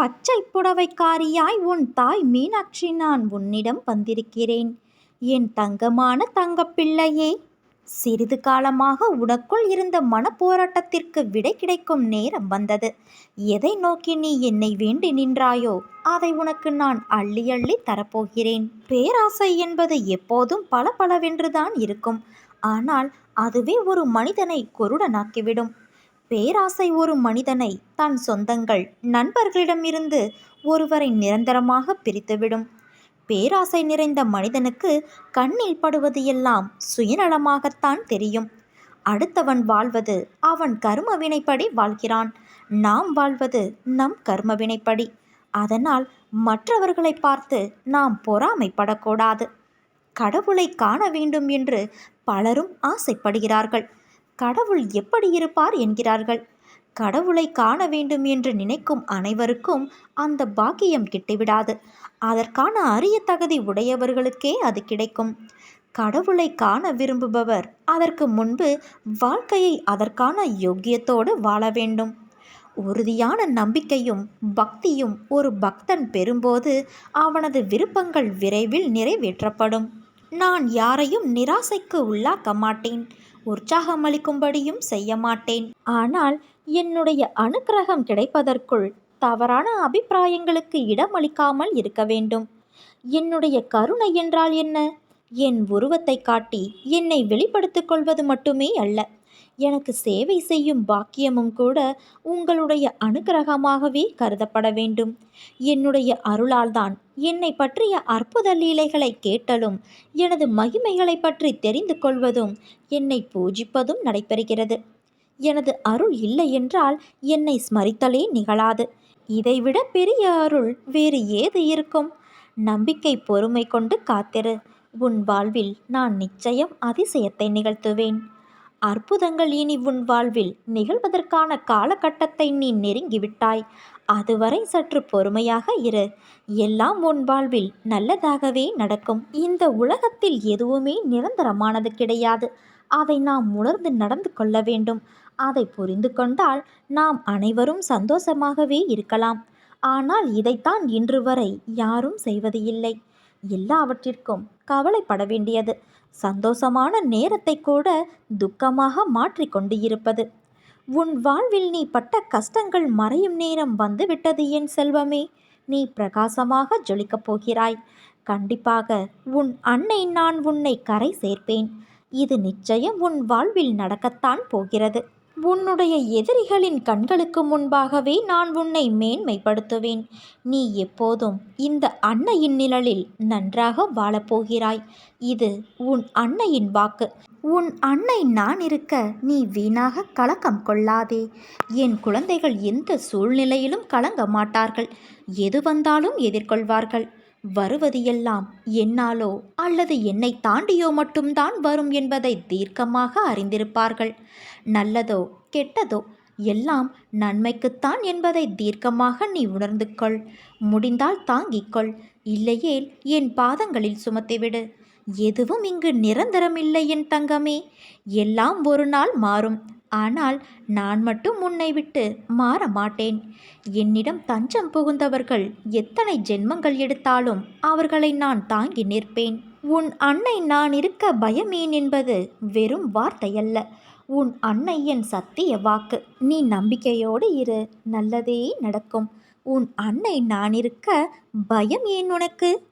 பச்சை புடவைக்காரியாய் உன் தாய் மீனாட்சி நான் உன்னிடம் வந்திருக்கிறேன். என் தங்கமான தங்கப்பிள்ளையே சிறிது காலமாக உனக்குள் இருந்த மனப்போராட்டத்திற்கு விடை கிடைக்கும் நேரம் வந்தது. எதை நோக்கி நீ என்னை வேண்டி நின்றாயோ அதை உனக்கு நான் அள்ளி அள்ளி தரப்போகிறேன். பேராசை என்பது எப்போதும் பல பலவென்றுதான் இருக்கும். ஆனால் அதுவே ஒரு மனிதனை கொருடனாக்கிவிடும். பேராசை ஒரு மனிதனை தன் சொந்தங்கள் நண்பர்களிடமிருந்து ஒருவரை நிரந்தரமாக பிரித்துவிடும். பேராசை நிறைந்த மனிதனுக்கு கண்ணில் படுவது எல்லாம் சுயநலமாகத்தான் தெரியும். அடுத்தவன் வாழ்வது அவன் கர்ம வினைப்படி வாழ்கிறான். நாம் வாழ்வது நம் கர்ம வினைப்படி அதனால் மற்றவர்களை பார்த்து நாம் பொறாமைப்படக்கூடாது. கடவுளை காண வேண்டும் என்று பலரும் ஆசைப்படுகிறார்கள். கடவுள் எப்படி இருப்பார் என்கிறார்கள். கடவுளை காண வேண்டும் என்று நினைக்கும் அனைவருக்கும் அந்த பாக்கியம் கிட்டிவிடாது. அதற்கான அரிய தகுதி உடையவர்களுக்கே அது கிடைக்கும். கடவுளை காண விரும்புபவர் அதற்கு முன்பு வாழ்க்கையை அதற்கான யோக்கியத்தோடு வாழ வேண்டும். உறுதியான நம்பிக்கையும் பக்தியும் ஒரு பக்தன் பெறும்போது அவனது விருப்பங்கள் விரைவில் நிறைவேற்றப்படும். நான் யாரையும் நிராசைக்கு உள்ளாக்க மாட்டேன். உற்சாகமளிக்கும்படியும் செய்ய மாட்டேன் ஆனால் என்னுடைய அனுக்கிரகம் கிடைப்பதற்குள் தவறான அபிப்பிராயங்களுக்கு இடமளிக்காமல் இருக்க வேண்டும். என்னுடைய கருணை என்றால் என்ன? என் உருவத்தை காட்டி என்னை வெளிப்படுத்திக் கொள்வது மட்டுமே அல்ல. எனக்கு சேவை செய்யும் பாக்கியமும் கூட உங்களுடைய அனுகிரகமாகவே கருதப்பட வேண்டும். என்னுடைய அருளால்தான் என்னை பற்றிய அற்புத லீலைகளை கேட்டலும் எனது மகிமைகளை பற்றி தெரிந்து கொள்வதும் என்னை பூஜிப்பதும் நடைபெறுகிறது. எனது அருள் இல்லை என்றால் என்னை ஸ்மரித்தலே நிகழாது. இதைவிட பெரிய அருள் வேறு ஏது இருக்கும்? நம்பிக்கை பொறுமை கொண்டு காத்திரு. உன் வாழ்வில் நான் நிச்சயம் அதிசயத்தை நிகழ்த்துவேன். அற்புதங்கள் இனி உன் வாழ்வில் நிகழ்வதற்கான காலகட்டத்தை நீ நெருங்கிவிட்டாய். அதுவரை சற்று பொறுமையாக இரு. எல்லாம் உன் வாழ்வில் நல்லதாகவே நடக்கும். இந்த உலகத்தில் எதுவுமே நிரந்தரமானது கிடையாது. அதை நாம் உணர்ந்து நடந்து கொள்ள வேண்டும். அதை புரிந்து கொண்டால் நாம் அனைவரும் சந்தோஷமாகவே இருக்கலாம். ஆனால் இதைத்தான் இன்று வரை யாரும் செய்வது இல்லை எல்லாவற்றிற்கும் கவலைப்பட வேண்டியது. சந்தோஷமான நேரத்தை கூட துக்கமாக மாற்றிக்கொண்டு இருப்பது உன் வாழ்வில் நீ பட்ட கஷ்டங்கள் மறையும் நேரம் வந்துவிட்டது என் செல்வமே. நீ பிரகாசமாக ஜொலிக்கப் போகிறாய். கண்டிப்பாக உன் அன்னை நான் உன்னை கரை சேர்ப்பேன். இது நிச்சயம் உன் வாழ்வில் நடக்கத்தான் போகிறது. உன்னுடைய எதிரிகளின் கண்களுக்கு முன்பாகவே நான் உன்னை மேன்மைப்படுத்துவேன். நீ எப்போதும் இந்த அன்னையின் நிழலில் நன்றாக வாழப்போகிறாய். இது உன் அன்னையின் வாக்கு. உன் அன்னை நான் இருக்க நீ வீணாக கலக்கம் கொள்ளாதே. என் குழந்தைகள் எந்த சூழ்நிலையிலும் கலங்க மாட்டார்கள். எது வந்தாலும் எதிர்கொள்வார்கள். வருவது எல்லாம் என்னாலோ அல்லது என்னை தாண்டியோ மட்டும்தான் வரும் என்பதை தீர்க்கமாக அறிந்திருப்பார்கள். நல்லதோ கெட்டதோ எல்லாம் நன்மைக்குத்தான் என்பதை தீர்க்கமாக நீ உணர்ந்து கொள் முடிந்தால் தாங்கிக்கொள். இல்லையேல் என் பாதங்களில் சுமத்திவிடு. எதுவும் இங்கு நிரந்தரமில்லை என் தங்கமே. எல்லாம் ஒரு நாள் மாறும். ஆனால் நான் மட்டும் உன்னை விட்டு மாற மாட்டேன். என்னிடம் தஞ்சம் புகுந்தவர்கள் எத்தனை ஜென்மங்கள் எடுத்தாலும் அவர்களை நான் தாங்கி நிற்பேன். உன் அன்னை நான் இருக்க பயமேன் என்பது வெறும் வார்த்தையல்ல. உன் அன்னை என் சத்திய வாக்கு. நீ நம்பிக்கையோடு இரு நல்லதே நடக்கும். உன் அன்னை நான் இருக்க பயம் ஏன் உனக்கு?